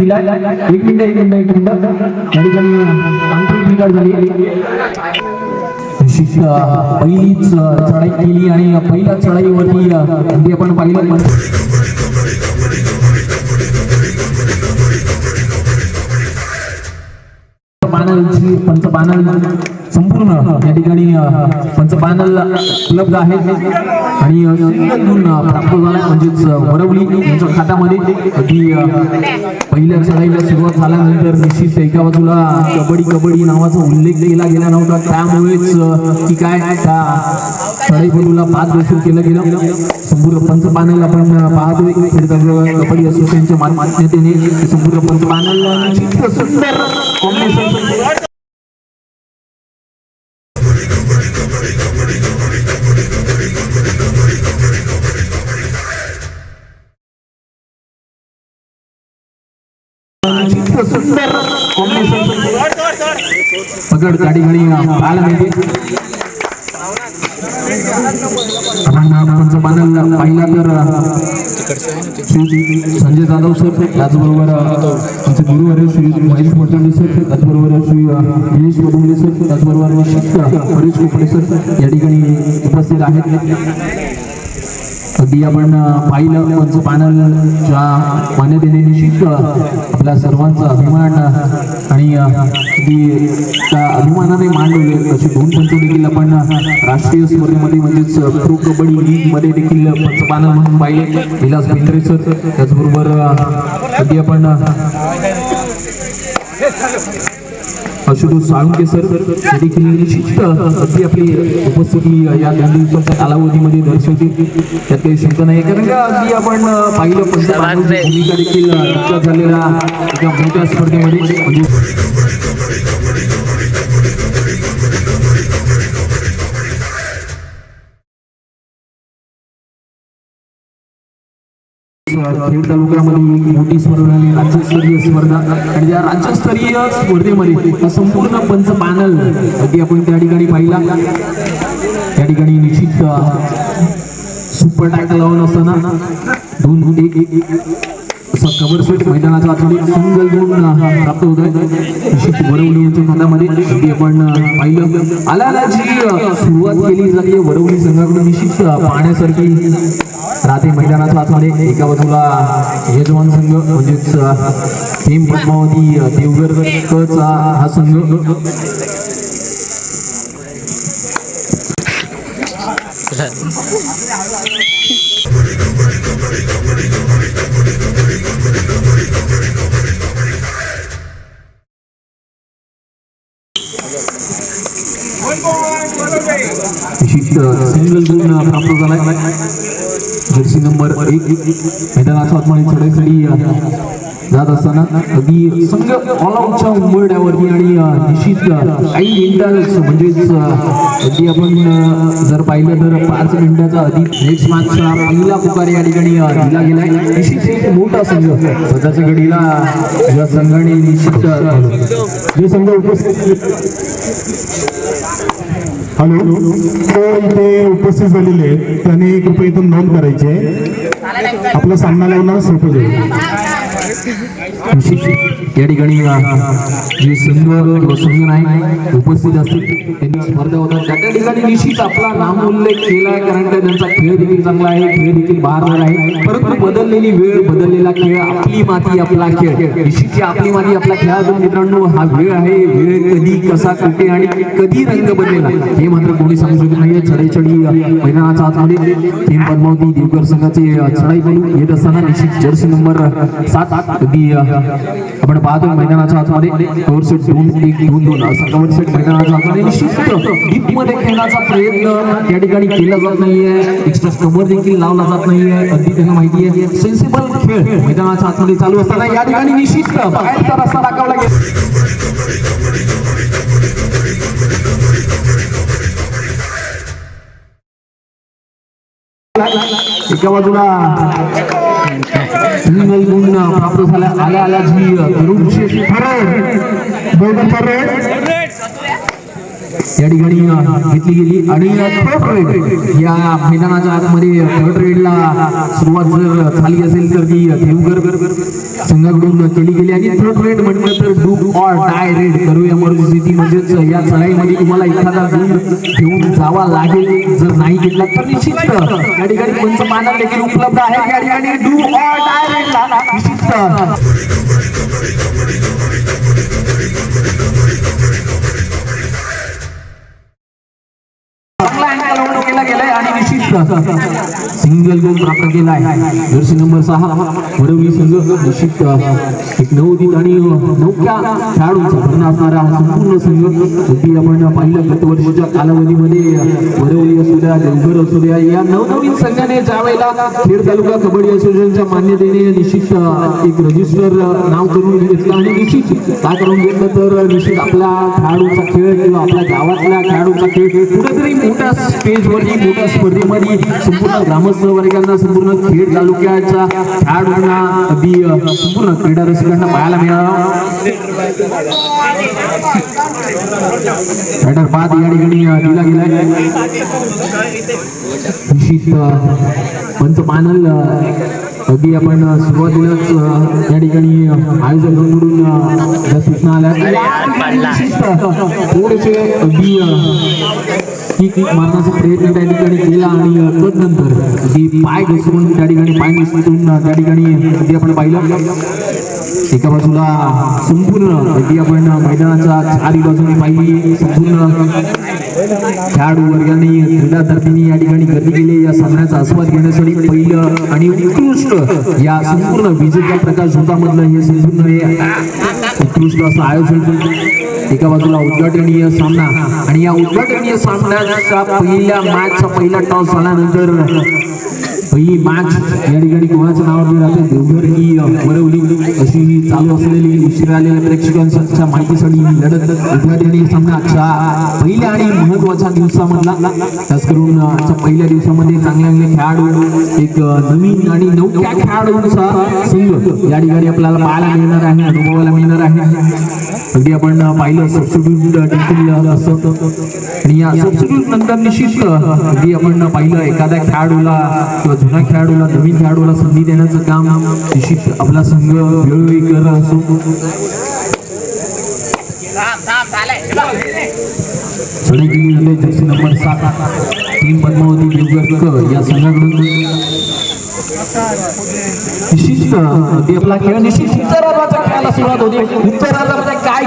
दिला. एक मिनिट एक मिनिट एक मिनिट. या ठिकाणी अंतिम बिघाड झाली पहिलीच चढाई केली आणि पहिल्या चढाईवरती आपण पाहिलं म्हण- पॅनलची संपूर्ण या ठिकाणी अं, उपलब्ध आहेत आणि प्राप्त झाला म्हणजेच वरवली यांच्या खात्यामध्ये अगदी पहिल्या चढाईला सुरुवात झाल्यानंतर निश्चित एका बाजूला कबड्डी कबड्डी नावाचा उल्लेख केला गेला नव्हता. त्यामुळेच की काय त्या चढाईपटूला पाच बसून केलं गेलं. संपूर्ण पंचपॅनल आपण पाहतोय कबड्डी असोसिएशनच्या मान्यतेने संपूर्ण पंचपॅनल सुंदर सुंदर पकड गाडी गाडी. पाहायला पाहिला तर संजय जाधव सर त्याचबरोबर आमचे गुरुवर श्री महेश मोरचांडे सर त्याचबरोबर श्री दिनेश पडुंगले सर त्याचबरोबर हरीश कोपडे सर या ठिकाणी उपस्थित आहेत. अगदी आपण पाहिलं पंच पॅनलच्या मान्यतेने निश्चित आपल्या सर्वांचा अभिमान आणि अगदी त्या अभिमानाने मांडवले असे दोन पंच देखील आपण राष्ट्रीय स्पर्धेमध्ये म्हणजेच प्रो कबड्डी लीगमध्ये देखील पंच पॅनल म्हणून पाहिले. विलास भिंत्रे सर त्याचबरोबर कधी अगदी आपण अं, आशुतोष साळुंके सर हे देखील निश्चित अगदी आपली उपस्थिती या दोन दिवसाच्या कालावधीमध्ये दर्शवते त्यात काही शंका नाही कारण का अगदी आपण पाहिलं पंचपांडवांची भूमिका देखील झालेल्या एका मोठ्या स्पर्धेमध्ये. खेड तालुक्यामध्ये एक मोठी स्पर्धा आणि राज्यस्तरीय स्पर्धा. आणि त्या राज्यस्तरीय स्पर्धेमध्ये संपूर्ण पंच पॅनल अगदी आपण त्या ठिकाणी पाहिला. त्या ठिकाणी निश्चित सुपर टॅक लावून असताना दोन एक एक एक असा कव्हर सेट मैदानाचा आतमध्ये सिंगल गुण प्राप्त होत आहे. निश्चित वरवली यांच्या मनामध्ये अगदी आपण पाहिलं. आला आला जी सुरुवात केली जाते वरवली संघाकडून निश्चित पाहण्यासारखी राहते मैदानाच्या आतमध्ये एका बाजूला यजमान संघ म्हणजेच टीम पद्मावती अं, हा संघ. निश्चित सिंगल गुण प्राप्त झाला मैदानाच्या आतमध्ये चढाईसाठी जात असताना अगदी संघ ऑल आउटच्या उंबरड्यावरती आणि निश्चित काही मिनिटांच म्हणजेच अगदी आपण जर पाहिलं तर पाच मिनिटाचा अधिक नेक्स्ट मॅचचा पहिला पुकार या ठिकाणी अं, दिला गेलाय. निश्चित एक मोठा संघ स्वतःच्या घडीला या संघाने निश्चित जे संघ उपस्थित हॅलो इथे उपस्थित झालेले आहेत त्यांनी कृपया इथून नोंद करायची आहे. आपला सामना लावणार सोपं जाईल या ठिकाणी जे संघ व संघ नाही उपस्थित असतील त्यांनी स्पर्धा होतात. त्या त्या ठिकाणी निश्चित आपला नाम उल्लेख केला आहे कारण का त्यांचा खेळ देखील चांगला आहे खेळ देखील बहारदार आहे. परंतु बदललेली वेळ बदललेला खेळ आपली माती आपला खेळ. निश्चित आपली माती आपला खेळाडू मित्रांनो हा वेळ आहे वेळ कधी कसा कुठे आणि कधी रंग बदलेला? हे मात्र कोणी सांगू शकत नाही चढाई चढी आतमध्ये थेंब पद्मावती देवकर संघाचे चढाई बनून येत असताना निश्चित जर्सी नंबर सात अगदी आपण पाहतो मैदानाच्या आतमध्ये दोन सेट दोन एक दोन दोन सत्तावन्न सेट मैदानाच्या आतमध्ये निश्चित मध्ये खेळण्याचा प्रयत्न त्या ठिकाणी केला जात नाहीये. एक्स्ट्रा कव्हर देखील लावला जात नाहीये. अगदी त्यांना माहिती आहे. सेन्सिबल खेळ मैदानाच्या आतमध्ये चालू असताना या ठिकाणी निश्चित बाहेरचा रस्ता दाखवला गेला. एका बाजूला सिंगल गुण प्राप्त झाल्या आल्या आल्या जी तरुण शेष फरड दोघं फरड या ठिकाणी घेतली गेली. आणि थर्ड रेड या मैदानाच्या आतमध्ये थर्ड रेडला सुरुवात जर झाली असेल तर ती देवगर संघाकडून केली गेली. आणि थर्ड रेड म्हटलं तर डू ऑर डाय रेड करू मरुस्थिती म्हणजेच या चढाईमध्ये तुम्हाला एखादा गुण घेऊन जावा लागेल. जर नाही घेतला तर निश्चित या ठिकाणी पंचमाना देखील उपलब्ध आहे. या ठिकाणी डू ऑर डाय रेडला निश्चित सिंगल गोल प्राप्त केला आहे. जर्सी नंबर सहा. वडवली संघ निश्चित एक नवोदित आणि नौक्या खेळाडूंचा भरणा असणारा हा संपूर्ण संघ अगदी आपण पाहिलं गतवर्षाच्या कालावधीमध्ये वडवली असू द्या देवघर असू द्या या नवनवीन संघाने ज्या वेळेला खेड तालुका कबड्डी असोसिएशनच्या मान्यतेने निश्चित एक रजिस्टर नाव करून घेतलं आणि निश्चित काय करून घेतलं तर निश्चित आपला खेळाडूचा खेळ किंवा आपल्या गावातल्या खेळाडूचा खेळ कुठेतरी मोठ्या स्टेजवरती मोठ्या स्पर्धेमध्ये संपूर्ण ग्रामस्थ वर्गांना संपूर्ण खेड तालुक्याच्या खेळाडूंना अगदी संपूर्ण क्रीडा रसिकांना पाहायला मिळाला. बॅटर बाद या ठिकाणी दिला गेलाय. निश्चित पंच पॅनल अगदी आपण सुरुवातीलाच या ठिकाणी आयोजकांकडून अ, ज्या सूचना आल्या. थोडेसे अगदी किक मारण्याचा प्रयत्न त्या ठिकाणी केला आणि अ, तदनंतर अगदी पाय घसरून त्या ठिकाणी पाय घसरून त्या ठिकाणी अगदी आपण पाहिलं. एका बाजूला संपूर्ण अगदी आपण मैदानाच्या चारी बाजूने पाहिली संपूर्ण खेळाडू वर्गाने क्रीडा तर्फीने या ठिकाणी गर्दी केली. या सामन्याचा आस्वाद घेण्यासाठी पहिलं आणि उत्कृष्ट या संपूर्ण विजेत्या प्रकाश झोतामधलं हे संपूर्ण हे उत्कृष्ट असं आयोजन एका बाजूला उद्घाटनीय सामना आणि या उद्घाटनीय सामन्याच्या पहिल्या मॅचचा पहिला टॉस झाल्यानंतर पहिली मॅच या ठिकाणी कोणाच्या नावावर राहते देवघर ही वरवली अशी ही चालू असलेली उशिरा आलेल्या प्रेक्षकांच्या माहितीसाठी ही लढत उद्घाटनीय सामन्याच्या पहिल्या आणि महत्त्वाच्या दिवसामधला खास करून आजच्या पहिल्या दिवसामध्ये चांगले चांगले खेळाडू एक नवीन आणि नवख्या खेळाडूंचा संघ या ठिकाणी आपल्याला पाहायला मिळणार आहे अनुभवायला मिळणार आहे. अगदी आपण पाहिलं सबस्टिट्यूट देखील आणि या सबस्टिट्यूट नंतर निश्चित अगदी आपण पाहिलं एखाद्या खेळाडूला किंवा जुन्या खेळाडूला नवीन खेळाडूला संधी देण्याचं काम निश्चित आपला संघ वेळोवेळी करत असतो. जर्सी नंबर सात टीम पद्मावती देवगडकर या संघाकडून. निश्चित आपला खेळ निश्चित. उत्तरार्धाच्या खेळायला सुरुवात होते. उत्तरार्धामध्ये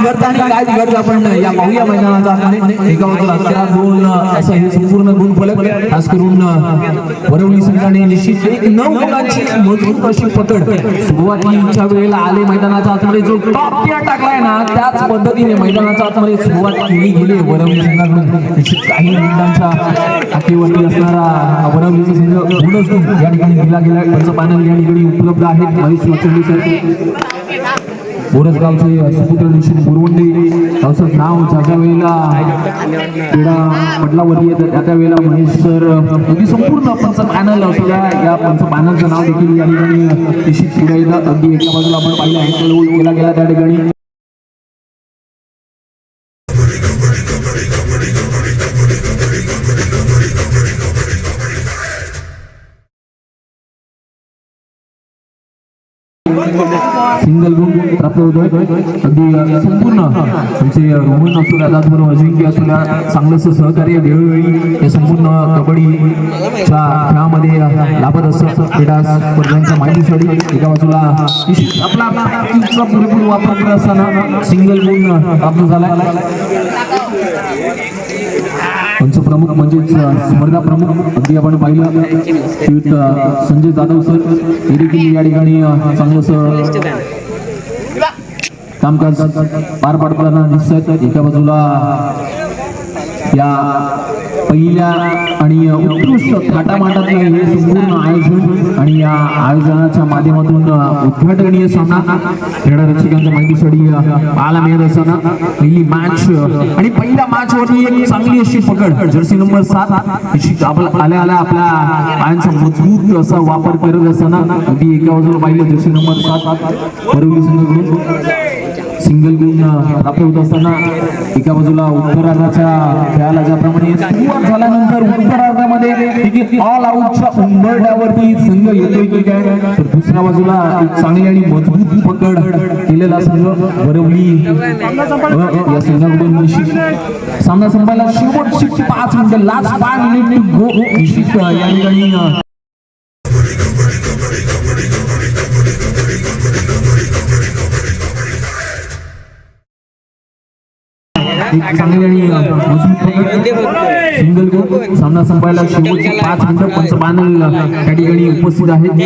घडतं आणि काय बिघडतं आपण या पाहूया मैदानाचा एका बाजूला चार दोन असं हे संपूर्ण गुण फलक. खास करून वरवली संघाने निश्चित एक नऊ गुणांची मजबूत अशी पकड. सुरुवातीच्या वेळेला आले मैदानाचा आतमध्ये. जो टॉप टिअर टाकलाय ना त्याच पद्धतीने मैदानाचा आतमध्ये सुरुवात केली गेली. वरवली संघाकडून निश्चित काही मिनिटांच्या आखेवरती असणारा वरवलीचा संघ गुणच या ठिकाणी दिला गेला त्याचं पॅनल या ठिकाणी उपलब्ध आहे महेश वचंडीसाठी बोरसगावचे सुपुत्र निश्चित बोरवंडे असं नाव ज्या वेळेला क्रीडा पटलावरती येतं त्या त्या वेळेला महेश सर अगदी संपूर्ण पंच पॅनल असू या पंच पॅनलचं नाव देखील या ठिकाणी निश्चित पुढे येतं अगदी एका बाजूला आपण पाहिलं अँकल केला गेला त्या ठिकाणी. सिंगल गुण प्राप्त होतोय अगदी संपूर्ण आमचे रोहन असू द्या त्याचबरोबर अजिंक्य असू द्या चांगलंच सहकार्य वेळोवेळी हे संपूर्ण कबड्डीच्या खेळामध्ये लाभत असतं. क्रीडा स्पर्धांच्या माहितीसाठी एका बाजूला आपला पुरेपूर वापर करत असताना सिंगल गुण प्राप्त झाला प्रमुख म्हणजेच स्पर्धा प्रमुख अगदी आपण पाहिलं श्रीयुत संजय जाधव सर हे देखील या ठिकाणी चांगलंच कामकाज पार पाडताना दिसत आहेत. एका बाजूला या पहिल्या आणि उत्कृष्ट थाटामाटात हे संपूर्ण आयोजन आणि या आयोजनाच्या माध्यमातून उद्घाटनीय सामना क्रीडा रक्षकांच्या माहितीसाठी पाहायला मिळत असताना पहिली मॅच आणि पहिल्या मॅच वरती एक चांगली अशी पकड जर्सी नंबर सात आपला आल्या आल्या आपल्या पायांचा मजबूत असा वापर करत असताना अगदी एका बाजूला पाहिलं जर्सी नंबर सात परवली संघाकडून सिंगल गुण प्राप्त होत असताना एका बाजूला उत्तरार्धाच्या खेळाला ज्याप्रमाणे सुरुवात झाल्यानंतर उत्तरार्धामध्ये ऑल आउटच्या उंबरड्यावरती संघ येतोय की काय तर दुसऱ्या बाजूला एक चांगली आणि मजबूत पकड केलेला संघ बरवली या संघाकडून सामना संपायला शेवटची पाच मिनिटं. लास्ट पाच मिनिट गो निश्चित या ठिकाणी एक चांगली सिंगल गो सामना संपायला शेवटची पाच मिनिटं पंच त्या ठिकाणी उपस्थित आहेत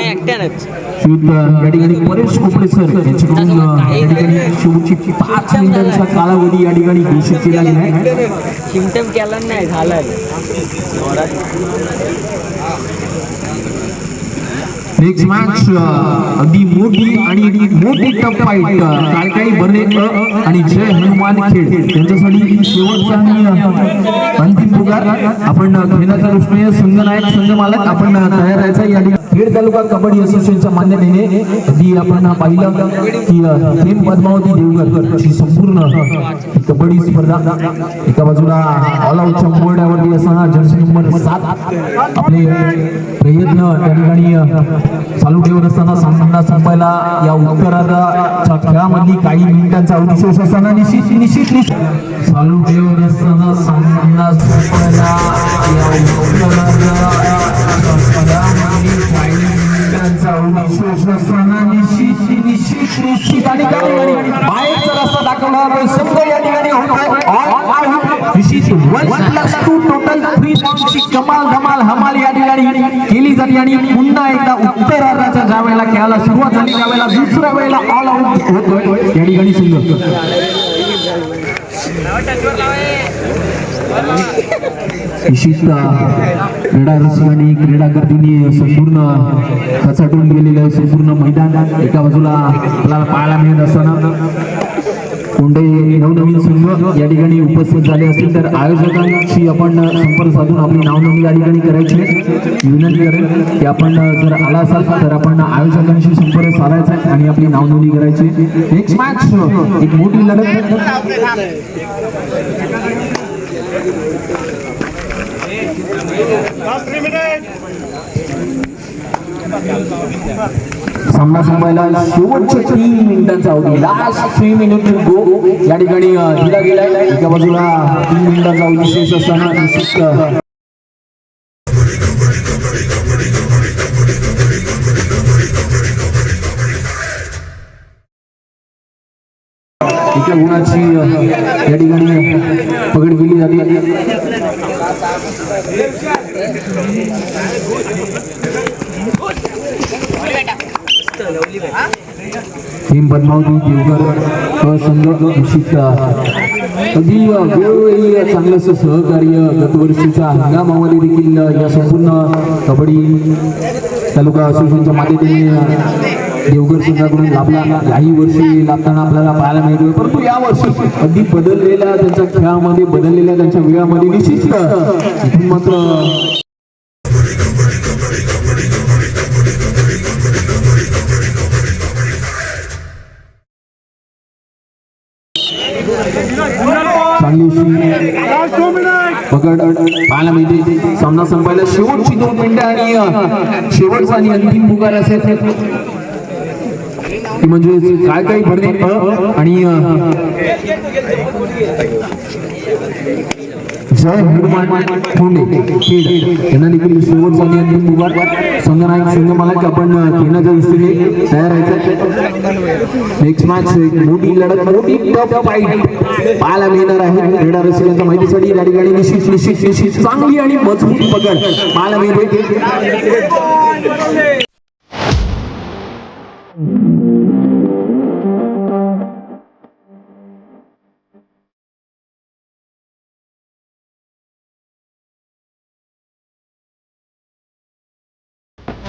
या ठिकाणी परेश कोपडे सर यांच्याकडून या ठिकाणी शेवटची पाच मिनिटांचा कालावधी या ठिकाणी घोषित केला गेला आहे केला नाही झालं नेक्स्ट मॅच अगदी मोठी आणि मोठी टफ फाईट काळकाळी बर्ने आणि जय हनुमान खेळ त्यांच्यासाठी शेवटचा आणि अंतिम पुकार आपण अ, खेळण्याच्या दृष्टीने संघनायक संघ मालक आपण तयार राहायचा या ठिकाणी. खेड तालुका कबड्डी असोसिएशनच्या मान्यतेने अगदी आपण पाहिलं की प्रेम पद्मावती देवगर ही संपूर्ण कबड्डी स्पर्धा. एका बाजूला ऑल आउटच्या बोर्डावरती असताना जर्सी नंबर सात. आपले प्रयत्न त्या ठिकाणी चालू ठेवत असताना सामना संपायला या उत्तरार्धाच्या खेळामधली काही मिनिटांचा अवशेष असताना निश्चित निश्चित निश्चित. चालू ठेवत असताना सामना संपायला या उत्तरार्धाच्या काही मिनिटांचा अवशेष असताना निश्चित निश्चित निश्चित आणि काही बाहेरचा रस्ता दाखवणार जातोय संघ या कमाल धमाल हमाल या ठिकाणी केली जाते आणि पुन्हा एकदा उत्तरार्धाच्या ज्या वेळेला खेळायला सुरुवात झाली. त्यावेळेला दुसऱ्या वेळेला ऑल आउट होतोय या ठिकाणी क्रीडा रसिकांनी क्रीडा संपूर्ण खचाटून गेलेलं संपूर्ण मैदान एका बाजूला आपल्याला पाहायला मिळत असताना. कोंडे नवनवीन संघ या ठिकाणी उपस्थित झाले असतील. तर आयोजकांशी आपण संपर्क साधून आपली नावनोंदणी या ठिकाणी करायची विनंती करेल की आपण जर आला असाल तर आपण आयोजकांशी संपर्क साधायचा आणि आपली नावनोंदणी करायची नेक्स्ट मॅच एक मोठी लढत. सामना संपायला शेवटचे तीन मिनिटांचा अवधी लास्ट थ्री मिनिट गो या ठिकाणी दिला गेलाय. एका बाजूला तीन मिनिटांचा अवधी शेष असताना निश्चित एका गुणाची या ठिकाणी पकड केली जाते. भीम पद्मावती देवकर संघ निश्चित अगदी वेळोवेळी चांगलंसं सहकार्य गतवर्षीच्या हंगामामध्ये देखील या संपूर्ण कबड्डी तालुका असोसिएशनच्या माध्यमाने देवगड संघाकडून लाभला. काही वर्षी लाभताना आपल्याला पाहायला मिळतोय. परंतु या वर्षी अगदी बदललेल्या त्यांच्या खेळामध्ये बदललेल्या त्यांच्या वेळामध्ये निश्चित मात्र पकड पाहायला मिळते सामना संपायला शेवटची दोन मिनिटं आणि शेवटचा आणि अंतिम पुकार असेल की म्हणजे काय काय भरणे आणि जय हनुमान ठोंडे खेड यांना देखील शेवटचा आणि अंतिम संघनायक संघ मालक आपण खेळण्याच्या दृष्टीने तयार राहायचं नेक्स्ट मॅच एक मोठी लढत मोठी टफ फाईट पाहायला मिळणार आहे क्रीडा रसिकांच्या माहितीसाठी या ठिकाणी निश्चित निश्चित निश्चित चांगली आणि मजबूत पकड पाहायला मिळते